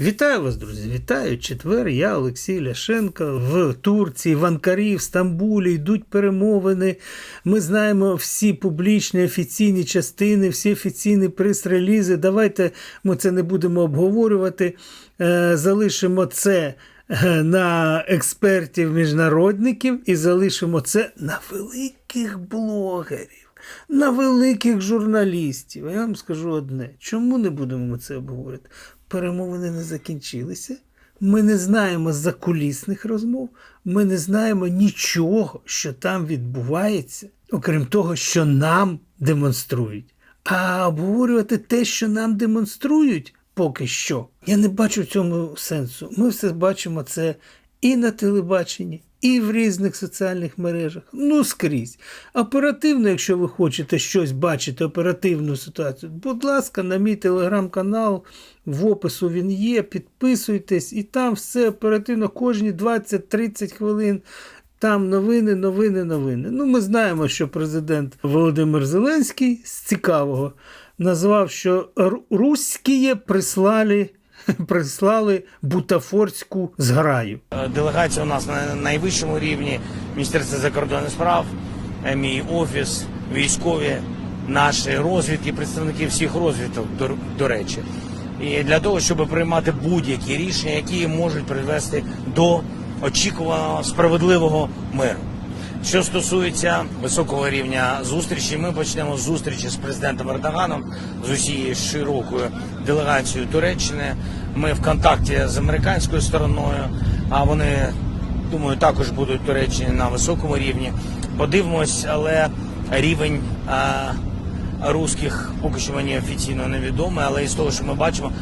Вітаю вас, друзі! Вітаю! Четвер. Я Олексій Ляшенко в Турції, в Анкарі, в Стамбулі йдуть перемовини. Ми знаємо всі публічні офіційні частини, всі офіційні прес-релізи. Давайте ми це не будемо обговорювати. Е, Залишимо це е, на експертів міжнародників і залишимо це на великих блогерів. На великих журналістів. Я вам скажу одне: чому не будемо ми це обговорити? Перемовини не закінчилися. Ми не знаємо закулісних розмов, ми не знаємо нічого, що там відбувається, окрім того, що нам демонструють. А обговорювати те, що нам демонструють, поки що, я не бачу в цьому сенсу. Ми все бачимо це і на телебаченні, і в різних соціальних мережах. Ну, скрізь. Оперативно, якщо ви хочете щось бачити, оперативну ситуацію, будь ласка, на мій телеграм-канал, в опису він є, підписуйтесь, і там все оперативно кожні 20-30 хвилин. Там новини, новини, новини. Ну, ми знаємо, що президент Володимир Зеленський з цікавого назвав, що руські прислали прислали бутафорську зграю. Е, Делегація у нас на найвищому рівні Міністерство закордонних справ, е, мій офіс, військові, наші розвідки, представники всіх розвідок, до, до речі. І для того, щоб приймати будь-які рішення, які можуть привести до очікуваного справедливого миру. Що стосується високого рівня зустрічі, ми почнемо зустрічі з президентом Ердоганом, з усією широкою делегацією Туреччини. Ми в контакті з американською стороною, а вони думаю також будуть в Туреччині на високому рівні. Подивимось, але рівень а, русських поки що мені офіційно невідомий, але із того, що ми бачимо,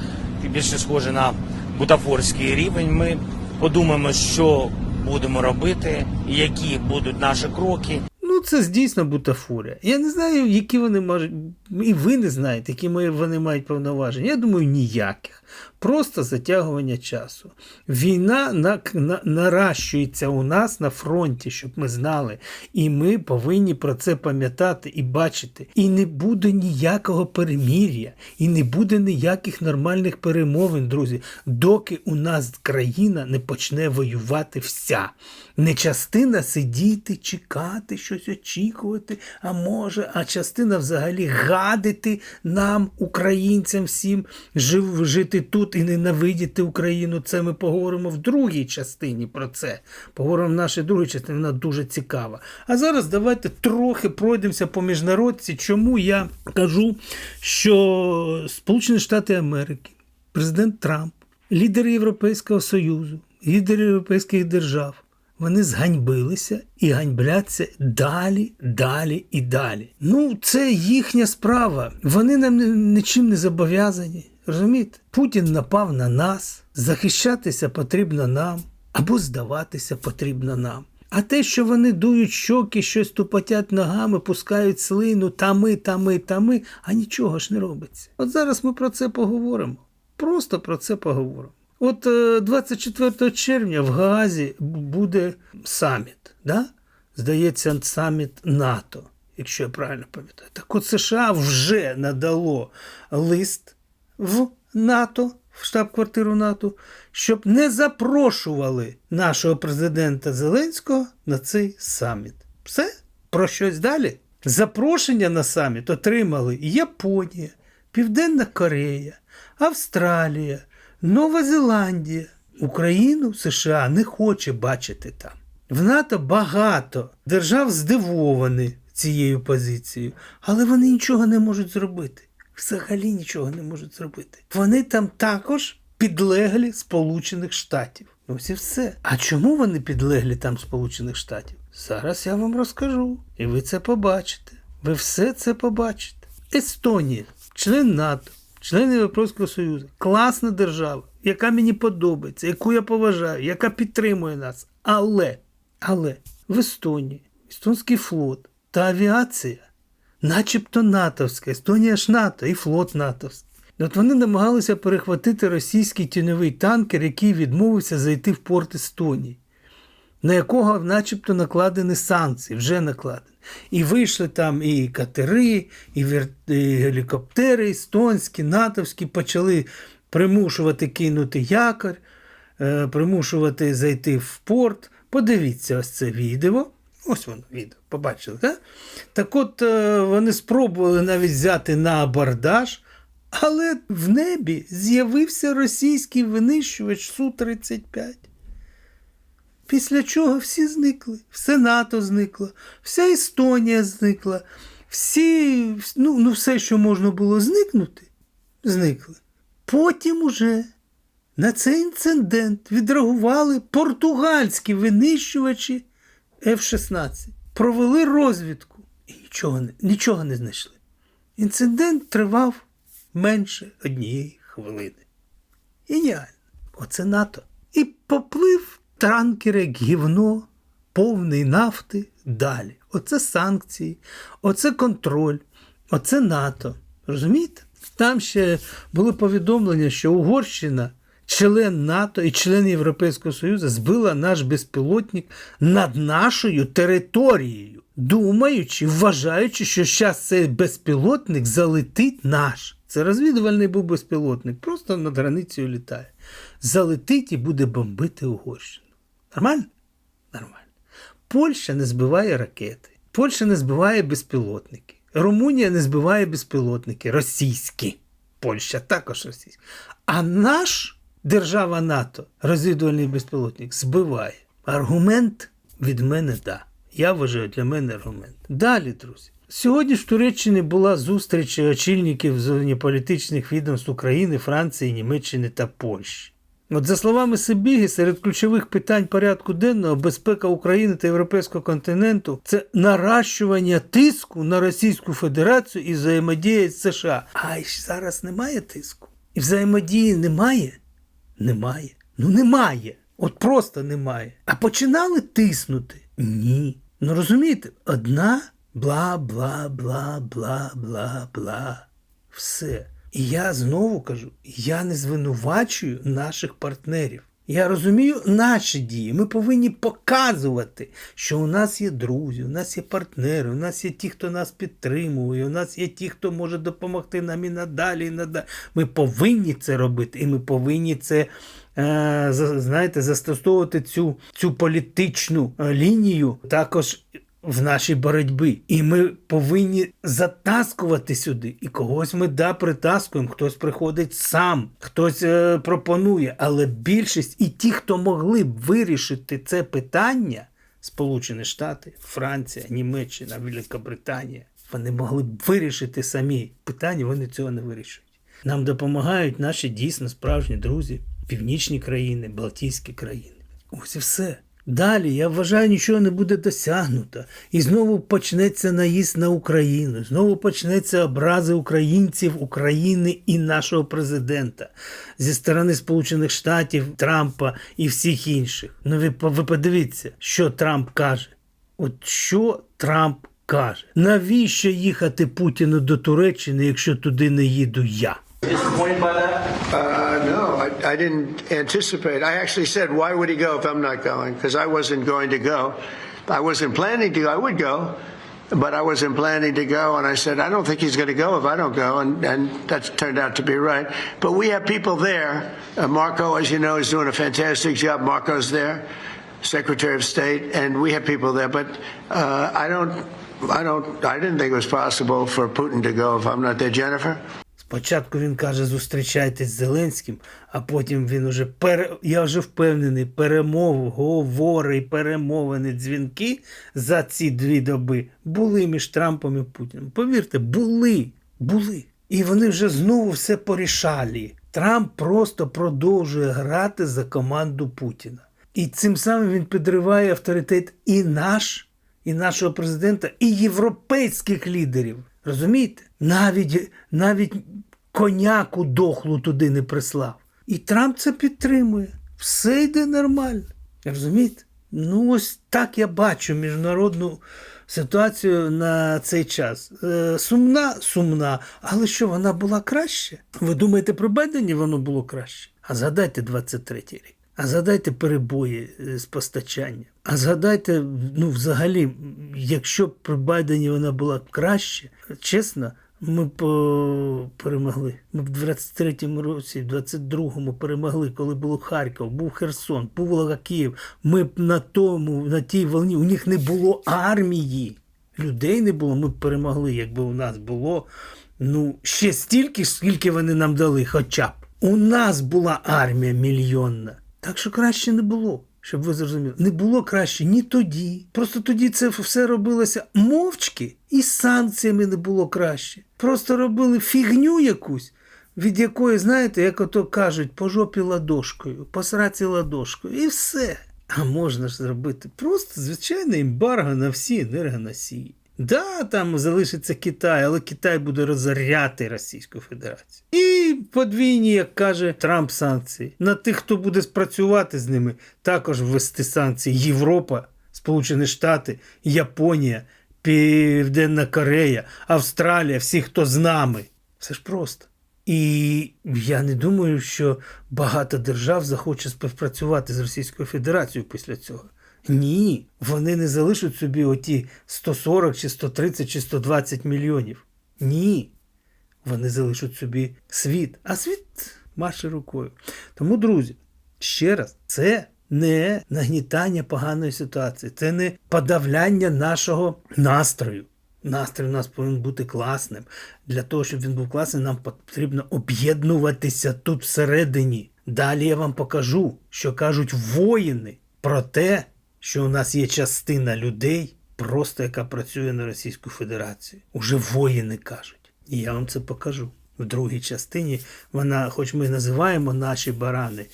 більше схоже на бутафорський рівень. Ми подумаємо, що будемо робити, які будуть наші кроки. Ну, це дійсно бутафорія. Я не знаю, які вони можуть, і ви не знаєте, які вони мають повноваження. Я думаю, ніяких. Просто затягування часу. Війна на, на, наращується у нас на фронті, щоб ми знали. І ми повинні про це пам'ятати і бачити. І не буде ніякого перемір'я, і не буде ніяких нормальних перемовин, друзі, доки у нас країна не почне воювати вся. Не частина сидіти, чекати, щось очікувати, а може, а частина взагалі гадити нам, українцям, всім жив, жити тут і ненавидіти Україну. Це ми поговоримо в другій частині про це. Поговоримо в нашій другій частині, вона дуже цікава. А зараз давайте трохи пройдемося по міжнародці. Чому я кажу, що Сполучені Штати Америки, президент Трамп, лідери Європейського Союзу, лідери європейських держав. Вони зганьбилися і ганьбляться далі, далі і далі. Ну, це їхня справа. Вони нам нічим не зобов'язані. Розумієте? Путін напав на нас, захищатися потрібно нам, або здаватися потрібно нам. А те, що вони дують щоки, щось тупотять ногами, пускають слину, та ми, та ми, та ми, а нічого ж не робиться. От зараз ми про це поговоримо. Просто про це поговоримо. От 24 червня в Гаазі буде саміт. Да? Здається, саміт НАТО, якщо я правильно пам'ятаю. Так от США вже надало лист в НАТО, в штаб-квартиру НАТО, щоб не запрошували нашого президента Зеленського на цей саміт. Все? Про щось далі? Запрошення на саміт отримали Японія, Південна Корея, Австралія, Нова Зеландія. Україну США не хоче бачити там. В НАТО багато держав здивовані цією позицією, але вони нічого не можуть зробити взагалі нічого не можуть зробити. Вони там також підлеглі Сполучених Штатів. Ось і все. А чому вони підлеглі там Сполучених Штатів? Зараз я вам розкажу. І ви це побачите. Ви все це побачите. Естонія, член НАТО, член Європейського Союзу, класна держава, яка мені подобається, яку я поважаю, яка підтримує нас. Але, але в Естонії, Естонський флот та авіація начебто натовська, Естонія ж НАТО і флот натовський. От вони намагалися перехватити російський тіньовий танкер, який відмовився зайти в порт Естонії, на якого начебто накладені санкції, вже накладені. І вийшли там і катери, і, вер... і гелікоптери естонські, натовські, почали примушувати кинути якорь, е, примушувати зайти в порт. Подивіться ось це відео. Ось воно відео, побачили, так? Так от е, вони спробували навіть взяти на абордаж, але в небі з'явився російський винищувач Су-35. Після чого всі зникли, все НАТО зникло, вся Естонія зникла, всі, ну, ну все, що можна було зникнути, зникли. Потім уже на цей інцидент відреагували португальські винищувачі F-16. Провели розвідку і нічого не, нічого не знайшли. Інцидент тривав менше однієї хвилини. Геніально. Оце НАТО. І поплив танкер гівно, повний нафти далі. Оце санкції, оце контроль, оце НАТО. Розумієте? Там ще були повідомлення, що Угорщина, член НАТО і член Європейського Союзу, збила наш безпілотник над нашою територією, думаючи, вважаючи, що зараз цей безпілотник залетить наш. Це розвідувальний був безпілотник, просто над границею літає. Залетить і буде бомбити Угорщину. Нормально? Нормально. Польща не збиває ракети, Польща не збиває безпілотники, Румунія не збиває безпілотники, російські. Польща також російська. А наш держава НАТО, розвідувальний безпілотник, збиває. Аргумент від мене да. Я вважаю для мене аргумент. Далі, друзі. Сьогодні в Туреччині була зустріч очільників зовнішньополітичних відомств України, Франції, Німеччини та Польщі. От за словами Сибіги, серед ключових питань порядку денного безпека України та Європейського континенту це наращування тиску на Російську Федерацію і взаємодія з США. А зараз немає тиску. І взаємодії немає? Немає. Ну немає. От просто немає. А починали тиснути? Ні. Ну розумієте, одна бла бла бла бла бла бла. Все. І я знову кажу: я не звинувачую наших партнерів. Я розумію наші дії. Ми повинні показувати, що у нас є друзі, у нас є партнери, у нас є ті, хто нас підтримує, у нас є ті, хто може допомогти нам і надалі, і надалі. Ми повинні це робити, і ми повинні це. е, Знаєте, застосовувати цю, цю політичну е, лінію також в нашій боротьбі. І ми повинні затаскувати сюди. І когось ми да притаскуємо, хтось приходить сам, хтось е, пропонує. Але більшість і ті, хто могли б вирішити це питання, Сполучені Штати, Франція, Німеччина, Великобританія, вони могли б вирішити самі питання, вони цього не вирішують. Нам допомагають наші дійсно справжні друзі, північні країни, Балтійські країни. Ось і все. Далі, я вважаю, нічого не буде досягнуто. І знову почнеться наїзд на Україну, знову почнеться образи українців, України і нашого президента зі сторони Сполучених Штатів, Трампа і всіх інших. Ну ви, ви подивіться, що Трамп каже. От що Трамп каже? Навіщо їхати Путіну до Туреччини, якщо туди не їду я? Disappointed by that? Uh, no, I, I didn't anticipate. I actually said, why would he go if I'm not going? Because I wasn't going to go. I wasn't planning to. I would go, but I wasn't planning to go. And I said, I don't think he's going to go if I don't go. And, and that's turned out to be right. But we have people there. Uh, Marco, as you know, is doing a fantastic job. Marco's there, Secretary of State, and we have people there. But uh, I don't, I don't, I didn't think it was possible for Putin to go if I'm not there. Jennifer? Спочатку він каже, зустрічайтесь з Зеленським, а потім він уже пере... я вже впевнений, перемови, говори, перемовини, дзвінки за ці дві доби були між Трампом і Путіним. Повірте, були, були. І вони вже знову все порішали. Трамп просто продовжує грати за команду Путіна. І цим самим він підриває авторитет і наш, і нашого президента, і європейських лідерів. Розумієте? Навіть, навіть коняку дохлу туди не прислав. І Трамп це підтримує. Все йде нормально. Розумієте? Ну, ось так я бачу міжнародну ситуацію на цей час. Е, сумна, сумна, але що вона була краще? Ви думаєте, при Байдені воно було краще? А згадайте 23-й рік. А згадайте перебої е, з постачанням. А згадайте, ну, взагалі, якщо б при Байдені вона була краще, чесно, Ми б е, перемогли. Ми б в 23-му році, в 22-му перемогли, коли було Харків, був Херсон, був Волга Київ. Ми б на тому, на тій волні, у них не було армії. Людей не було, ми б перемогли, якби у нас було ну, ще стільки, скільки вони нам дали, хоча б. У нас була армія мільйонна. Так що краще не було, щоб ви зрозуміли. Не було краще ні тоді. Просто тоді це все робилося мовчки, і з санкціями не було краще. Просто робили фігню якусь, від якої, знаєте, як ото кажуть, по жопі ладошкою, по сраці ладошкою, і все. А можна ж зробити просто звичайне ембарго на всі енергоносії. Да, там залишиться Китай, але Китай буде розоряти Російську Федерацію. І подвійні, як каже Трамп, санкції. На тих, хто буде спрацювати з ними, також ввести санкції. Європа, Сполучені Штати, Японія, Південна Корея, Австралія, всі, хто з нами. Все ж просто. І я не думаю, що багато держав захоче співпрацювати з Російською Федерацією після цього. Ні, вони не залишать собі оті 140 чи 130 чи 120 мільйонів. Ні. Вони залишать собі світ, а світ маше рукою. Тому, друзі, ще раз, це не нагнітання поганої ситуації, це не подавляння нашого настрою. Настрій у нас повинен бути класним. Для того, щоб він був класним, нам потрібно об'єднуватися тут всередині. Далі я вам покажу, що кажуть воїни про те, що у нас є частина людей, просто яка працює на Російську Федерацію. Уже воїни кажуть. І я вам це покажу. В другій частині вона, хоч ми називаємо наші барани,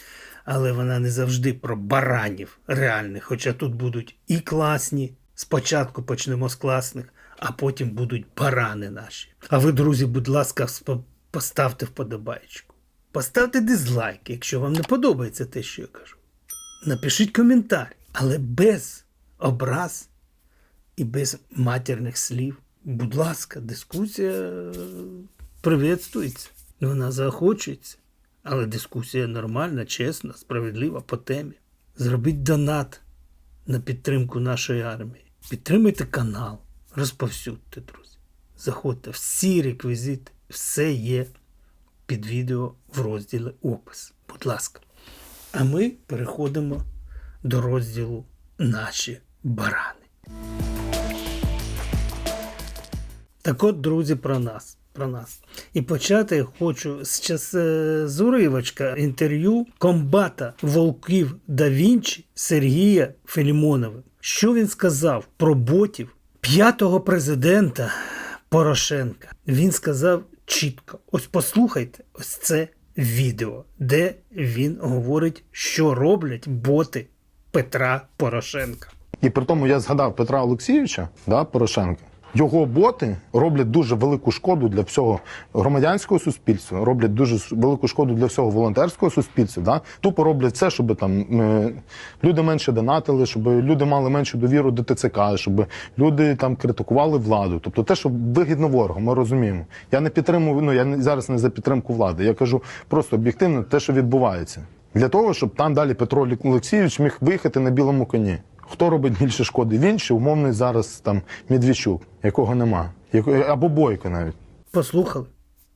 але вона не завжди про баранів реальних. Хоча тут будуть і класні. Спочатку почнемо з класних, а потім будуть барани наші. А ви, друзі, будь ласка, поставте вподобайку. Поставте дизлайк, якщо вам не подобається те, що я кажу. Напишіть коментар, але без образ і без матірних слів. Будь ласка, дискусія е, приветствується, вона заохочується. Але дискусія нормальна, чесна, справедлива по темі. Зробіть донат на підтримку нашої армії. Підтримуйте канал, розповсюдьте, друзі. Заходьте, всі реквізити, все є під відео в розділі опис. Будь ласка. А ми переходимо до розділу Наші барани. Так от, друзі, про нас. Про нас. І почати хочу з час е, з уривочка інтерв'ю комбата Волків да Вінчі Сергія Філімонова. Що він сказав про ботів п'ятого президента Порошенка? Він сказав чітко: ось послухайте, ось це відео, де він говорить, що роблять боти Петра Порошенка. І при тому я згадав Петра Олексійовича да, Порошенка. Його боти роблять дуже велику шкоду для всього громадянського суспільства, роблять дуже велику шкоду для всього волонтерського суспільства. Да? Тупо роблять це, щоб там люди менше донатили, щоб люди мали меншу довіру до ТЦК, щоб люди там критикували владу. Тобто те, що вигідно ворогу, ми розуміємо. Я не підтримую, ну я зараз не за підтримку влади. Я кажу просто об'єктивно те, що відбувається. Для того, щоб там далі Петро Олексійович міг виїхати на білому коні. Хто робить більше шкоди? Він чи умовний зараз там Медведчук, якого нема, або Бойко навіть. Послухали?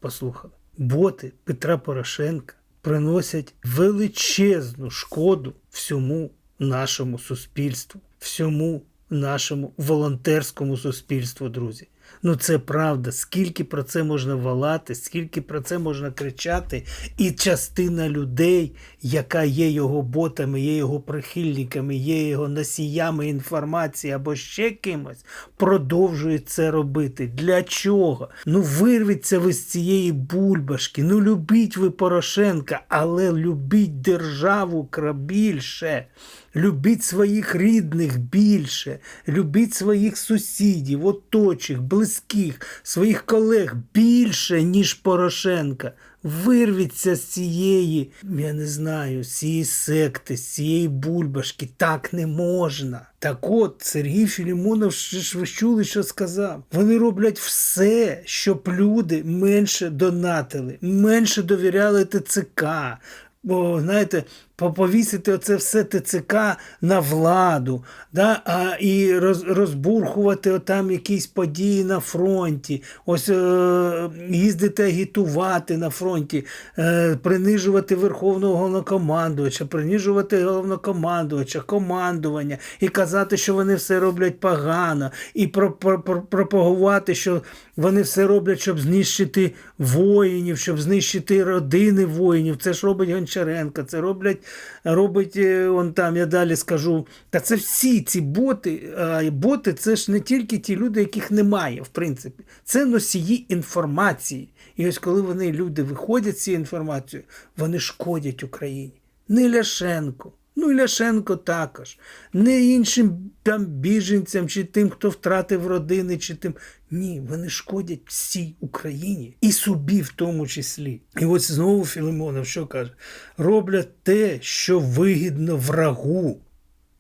Послухали. Боти Петра Порошенка приносять величезну шкоду всьому нашому суспільству, всьому нашому волонтерському суспільству, друзі. Ну це правда. Скільки про це можна валати, скільки про це можна кричати, і частина людей, яка є його ботами, є його прихильниками, є його носіями інформації або ще кимось, продовжує це робити. Для чого? Ну вирвіться ви з цієї бульбашки. Ну любіть ви Порошенка, але любіть державу більше. Любіть своїх рідних більше, любіть своїх сусідів, оточих, близьких, своїх колег більше, ніж Порошенка. Вирвіться з цієї, я не знаю, з цієї секти, з цієї бульбашки. Так не можна. Так от, Сергій Філімонов, ж ви чули, що сказав. Вони роблять все, щоб люди менше донатили, менше довіряли ТЦК. Бо, знаєте, повісити оце все ТЦК на владу, да, а, і роз, розбурхувати отам якісь події на фронті, ось е, їздити агітувати на фронті, е, принижувати верховного головнокомандувача, принижувати головнокомандувача, командування і казати, що вони все роблять погано, і про, про, про- пропагувати, що вони все роблять, щоб знищити воїнів, щоб знищити родини воїнів. Це ж робить Гончаренко, це роблять, робить е, он там, я далі скажу. Та це всі ці боти. Боти це ж не тільки ті люди, яких немає, в принципі. Це носії інформації. І ось коли вони, люди, виходять з цією інформацією, вони шкодять Україні. Не Ляшенко. Ну, і Ляшенко також. Не іншим там біженцям, чи тим, хто втратив родини, чи тим. Ні, вони шкодять всій Україні і собі в тому числі. І ось знову Філимонов що каже? Роблять те, що вигідно врагу.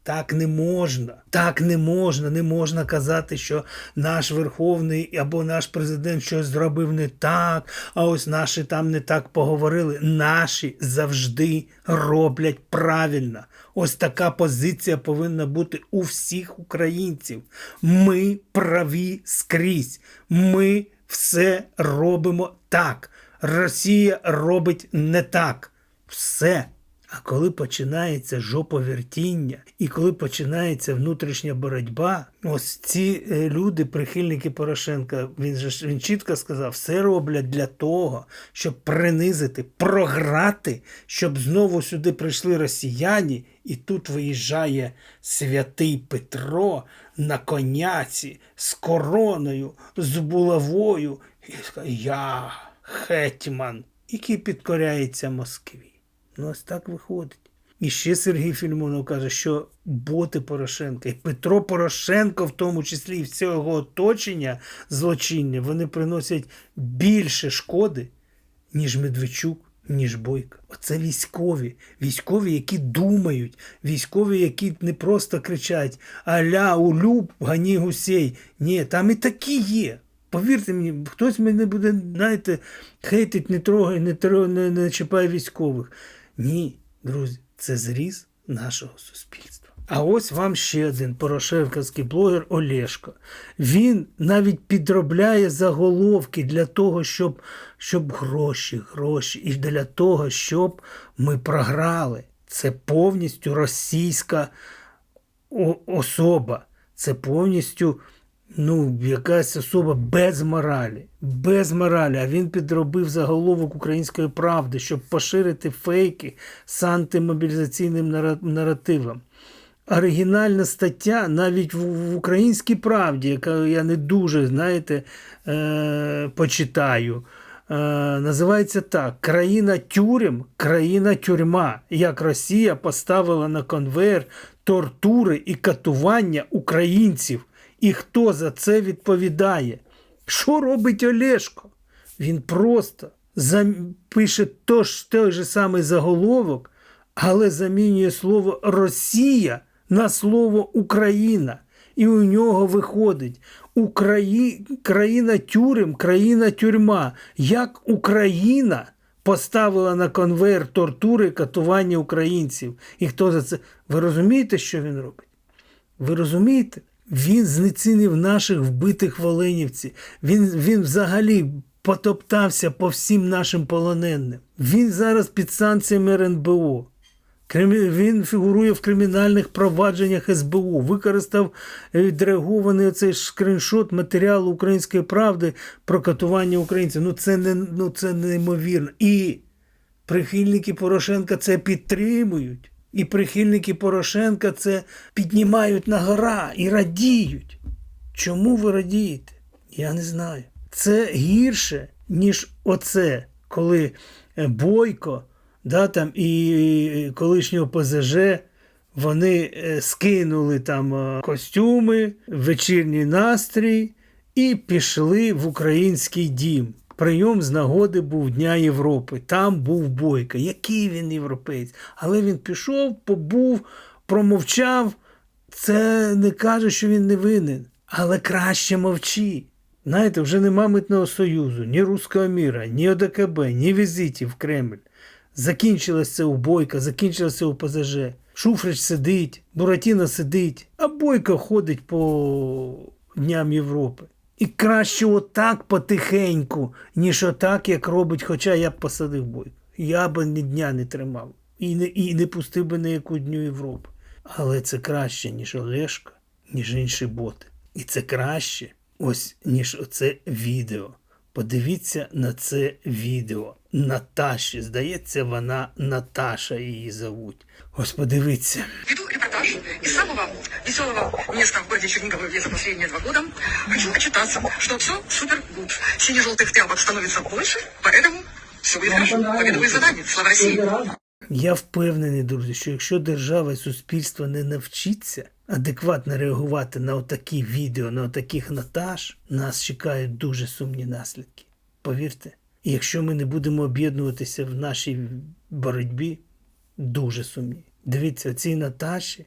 Так не можна. Так не можна. Не можна казати, що наш верховний або наш президент щось зробив не так, а ось наші там не так поговорили. Наші завжди роблять правильно. Ось така позиція повинна бути у всіх українців. Ми праві скрізь. Ми все робимо так. Росія робить не так. Все. А коли починається жоповертіння і коли починається внутрішня боротьба, ось ці е, люди, прихильники Порошенка, він же він чітко сказав, все роблять для того, щоб принизити, програти, щоб знову сюди прийшли росіяни, і тут виїжджає святий Петро на коняці з короною, з булавою, і каже, я гетьман, який підкоряється Москві. Ну, ось так виходить. І ще Сергій Фільмонов каже, що боти Порошенка і Петро Порошенко, в тому числі і все його оточення злочиння, вони приносять більше шкоди, ніж Медведчук, ніж Бойко. Оце військові, військові, які думають, військові, які не просто кричать Аля, улюб, гані гусей. Ні, там і такі є. Повірте мені, хтось мене буде, знаєте, хейтить, не трогай, не, тро- не, не чіпай військових. Ні, друзі, це зріз нашого суспільства. А ось вам ще один порошенківський блогер Олешко. Він навіть підробляє заголовки для того, щоб, щоб гроші, гроші, і для того, щоб ми програли. Це повністю російська особа. Це повністю ну, якась особа без моралі. Без моралі. А він підробив заголовок української правди, щоб поширити фейки з антимобілізаційним наративом. Оригінальна стаття навіть в, українській правді, яка я не дуже, знаєте, е, почитаю. Е, називається так: Країна тюрем, країна тюрма. Як Росія поставила на конвейер тортури і катування українців. І хто за це відповідає? Що робить Олешко? Він просто пише той же самий заголовок, але замінює слово Росія на слово Україна. І у нього виходить Украї... країна тюрем, країна тюрма. Як Україна поставила на конвейер тортури і катування українців? І хто за це? Ви розумієте, що він робить? Ви розумієте? Він знецінив наших вбитих в Оленівці. Він, він взагалі потоптався по всім нашим полоненим. Він зараз під санкціями РНБО. Він фігурує в кримінальних провадженнях СБУ, використав е, відреагований оцей скріншот матеріалу Української правди про катування українців. Ну це не ну це неймовірно. І прихильники Порошенка це підтримують. І прихильники Порошенка це піднімають на гора і радіють. Чому ви радієте? Я не знаю. Це гірше, ніж оце, коли е, Бойко да, там, і колишнього ПЗЖ вони е, скинули там е, костюми, вечірній настрій і пішли в український дім. Прийом з нагоди був Дня Європи. Там був Бойко. Який він європейць? Але він пішов, побув, промовчав. Це не каже, що він не винен. Але краще мовчи. Знаєте, вже нема митного союзу, ні руського міра, ні ОДКБ, ні візитів в Кремль. Закінчилось це у Бойка, закінчилося у ПЗЖ. Шуфрич сидить, Буратіно сидить, а Бойко ходить по Дням Європи. І краще отак потихеньку, ніж отак, як робить, хоча я б посадив Бойко. Я б ні дня не тримав і не, і не пустив би на яку Дню Європи. Але це краще, ніж Олешка, ніж інші боти. І це краще, ось, ніж оце відео. Подивіться на це відео. Наташі, здається, вона Наташа її зовуть. Ось подивіться. Веду репортаж из самого веселого места в городе Чернигово, где за последние два года хочу отчитаться, что все супер гуд. Сине-желтых тряпок становится больше, поэтому все будет хорошо. Победовые задания. Слава России! Я впевнений, друзі, що якщо держава і суспільство не навчиться адекватно реагувати на отакі відео, на отаких Наташ, нас чекають дуже сумні наслідки. Повірте. І якщо ми не будемо об'єднуватися в нашій боротьбі, дуже сумні. Дивіться, цій Наташі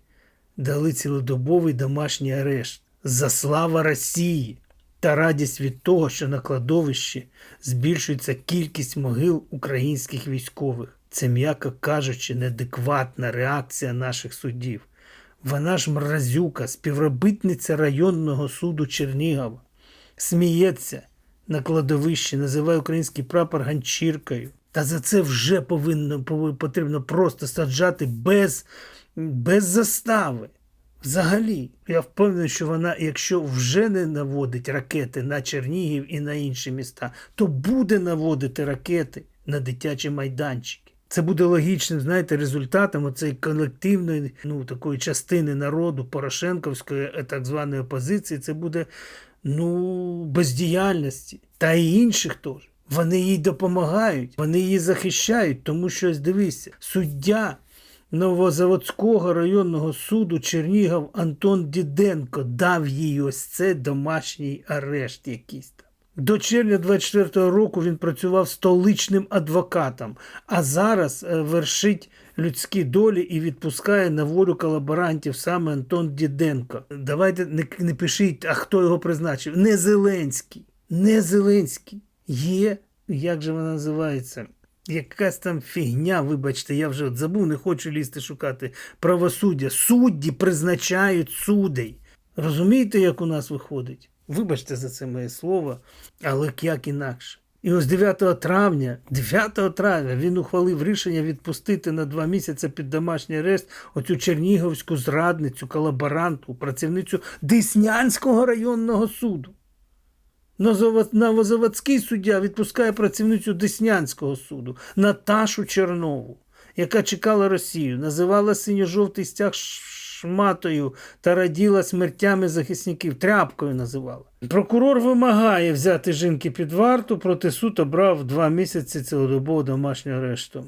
дали цілодобовий домашній арешт за слава Росії та радість від того, що на кладовищі збільшується кількість могил українських військових. Це, м'яко кажучи, неадекватна реакція наших судів. Вона ж мразюка, співробітниця районного суду Чернігова, сміється на кладовищі, називає український прапор ганчіркою. Та за це вже повинно потрібно просто саджати без, без застави. Взагалі, я впевнений, що вона, якщо вже не наводить ракети на Чернігів і на інші міста, то буде наводити ракети на дитячі майданчики. Це буде логічним, знаєте, результатом оцеї колективної ну, такої частини народу Порошенковської е, так званої опозиції. Це буде ну, бездіяльності та й інших теж. Вони їй допомагають, вони її захищають, тому що дивися, суддя Новозаводського районного суду Чернігов Антон Діденко дав їй ось це домашній арешт якийсь там. До червня 24-го року він працював столичним адвокатом, а зараз е, вершить людські долі і відпускає на волю колаборантів саме Антон Діденко. Давайте не, не пишіть, а хто його призначив. Не Зеленський. Не Зеленський. Є, як же вона називається? Якась там фігня, вибачте, я вже забув, не хочу лізти шукати правосуддя. Судді призначають судей. Розумієте, як у нас виходить? Вибачте за це моє слово, але як інакше. І ось 9 травня, 9 травня він ухвалив рішення відпустити на два місяці під домашній арешт оцю чернігівську зрадницю, колаборанту, працівницю Деснянського районного суду. Новозавод- Новозаводський суддя відпускає працівницю Деснянського суду Наташу Чернову, яка чекала Росію, називала синьо-жовтий стяг шматою та раділа смертями захисників, тряпкою називала. Прокурор вимагає взяти жінки під варту, проти суд обрав два місяці цілодобового домашнього арешту.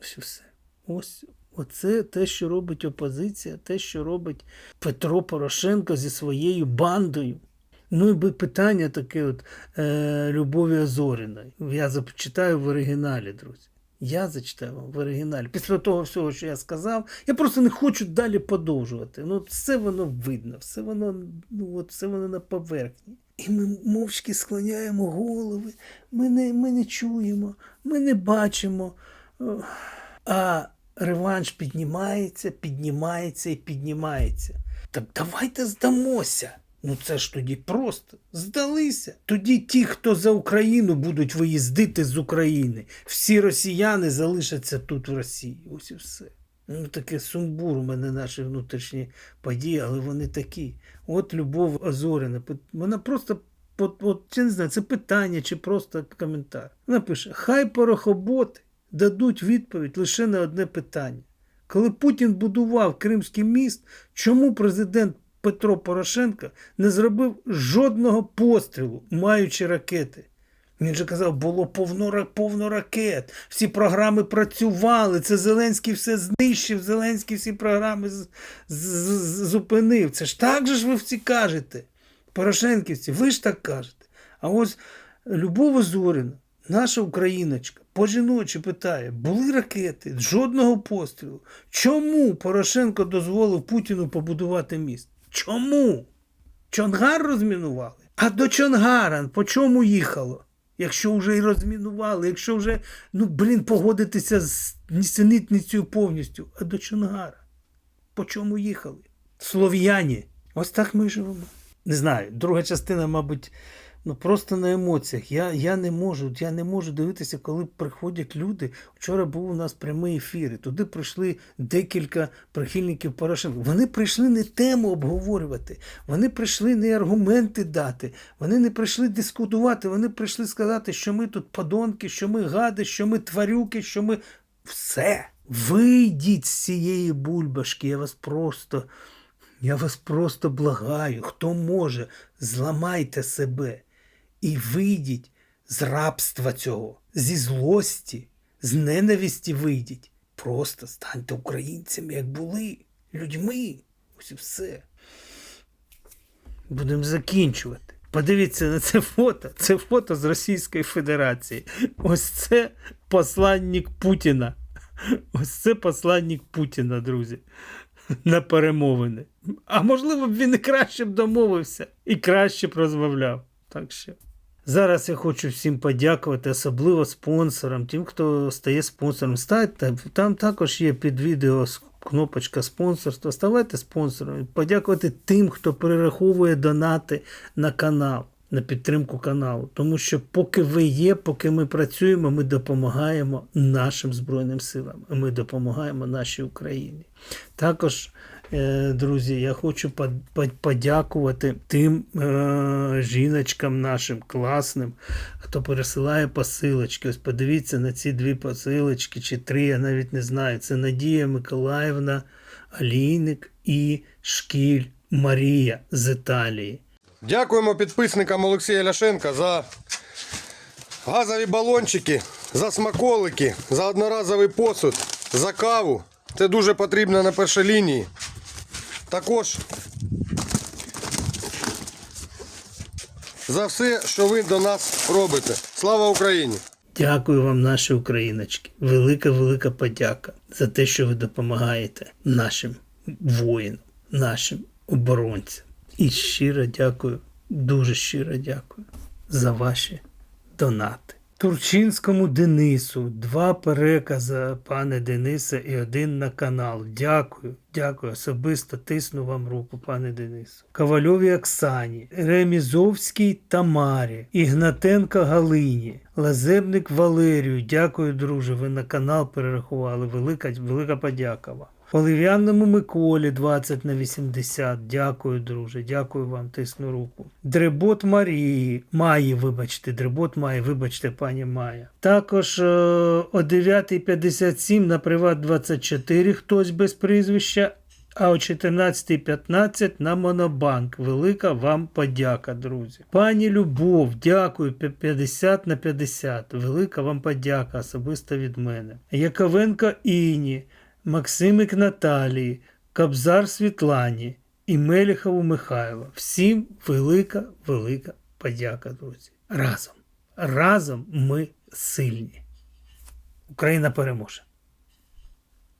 Все. Ось оце те, що робить опозиція, те, що робить Петро Порошенко зі своєю бандою. Ну і питання таке от е, Любові Азоріної. Я зачитаю в оригіналі, друзі. Я зачитаю вам в оригіналі. Після того всього, що я сказав, я просто не хочу далі подовжувати. Ну, все воно видно, все воно, ну, от, все воно на поверхні. І ми мовчки склоняємо голови, ми не, ми не чуємо, ми не бачимо. А реванш піднімається, піднімається і піднімається. Так давайте здамося. Ну це ж тоді просто здалися. Тоді ті, хто за Україну будуть виїздити з України, всі росіяни залишаться тут в Росії. Ось і все. Ну, таке сумбур у мене наші внутрішні події, але вони такі. От Любов Азорина. Вона просто, от, от, я не знаю, це питання чи просто коментар. Вона пише: хай порохоботи дадуть відповідь лише на одне питання. Коли Путін будував Кримський міст, чому президент Петро Порошенко не зробив жодного пострілу, маючи ракети? Він же казав, було повно, повно ракет, всі програми працювали, це Зеленський все знищив, Зеленський всі програми з- з- з- зупинив. Це ж так же ж ви всі кажете. Порошенківці, ви ж так кажете. А ось Любов Зоріна, наша україночка, по жіночі питає, були ракети, жодного пострілу. Чому Порошенко дозволив Путіну побудувати міст? Чому? Чонгар розмінували? А до Чонгара по чому їхало? Якщо вже і розмінували, якщо вже, ну блін, погодитися з нісенітницею повністю, а до Чонгара. По чому їхали? Слов'яні. Ось так ми живемо. Не знаю, друга частина, мабуть, ну просто на емоціях. Я, я не можу, я не можу дивитися, коли приходять люди. Вчора був у нас прямий ефір, і туди прийшли декілька прихильників Порошенка. Вони прийшли не тему обговорювати, вони прийшли не аргументи дати, вони не прийшли дискутувати, вони прийшли сказати, що ми тут подонки, що ми гади, що ми тварюки, що ми. Все. Вийдіть з цієї бульбашки, я вас просто. Я вас просто благаю, хто може, зламайте себе і вийдіть з рабства цього, зі злості, з ненависті вийдіть. Просто станьте українцями, як були, людьми. Ось і все. Будемо закінчувати. Подивіться на це фото. Це фото з Російської Федерації. Ось це посланник Путіна. Ось це посланник Путіна, друзі на перемовини. А можливо б він і краще б домовився і краще б розмовляв. Так що. Зараз я хочу всім подякувати, особливо спонсорам, тим, хто стає спонсором. Ставте, там також є під відео кнопочка спонсорства. Ставайте спонсором. Подякувати тим, хто перераховує донати на канал, на підтримку каналу. Тому що поки ви є, поки ми працюємо, ми допомагаємо нашим Збройним силам. Ми допомагаємо нашій Україні. Також, друзі, я хочу под- под- подякувати тим е, жіночкам нашим класним, хто пересилає посилочки. Ось подивіться на ці дві посилочки, чи три, я навіть не знаю. Це Надія Миколаївна Алійник і Шкіль Марія з Італії. Дякуємо підписникам Олексія Ляшенка за газові балончики, за смаколики, за одноразовий посуд, за каву. Це дуже потрібно на першій лінії. Також за все, що ви до нас робите. Слава Україні! Дякую вам, наші україночки. Велика, велика подяка за те, що ви допомагаєте нашим воїнам, нашим оборонцям. І щиро дякую, дуже щиро дякую за ваші донати. Турчинському Денису два перекази, пане Денисе, і один на канал. Дякую, дякую. Особисто тисну вам руку, пане Денису. Ковальові Оксані, Ремізовській Тамарі, Ігнатенко Галині, Лазебник Валерію. Дякую, друже. Ви на канал перерахували. Велика, велика подяка вам. Олив'яному Миколі 20 на 80. Дякую, друже. Дякую вам, тисну руку. Дребот Марії. Маї, вибачте, Дребот Маї, вибачте, пані Майя. Також е, о 9.57 на Приват 24 хтось без прізвища. А о 14.15 на Монобанк. Велика вам подяка, друзі. Пані Любов, дякую. 50 на 50. Велика вам подяка особисто від мене. Яковенко Іні, Максимик Наталії, Кабзар Світлані і Меліхову Михайло. Всім велика, велика подяка, друзі. Разом. Разом ми сильні. Україна переможе.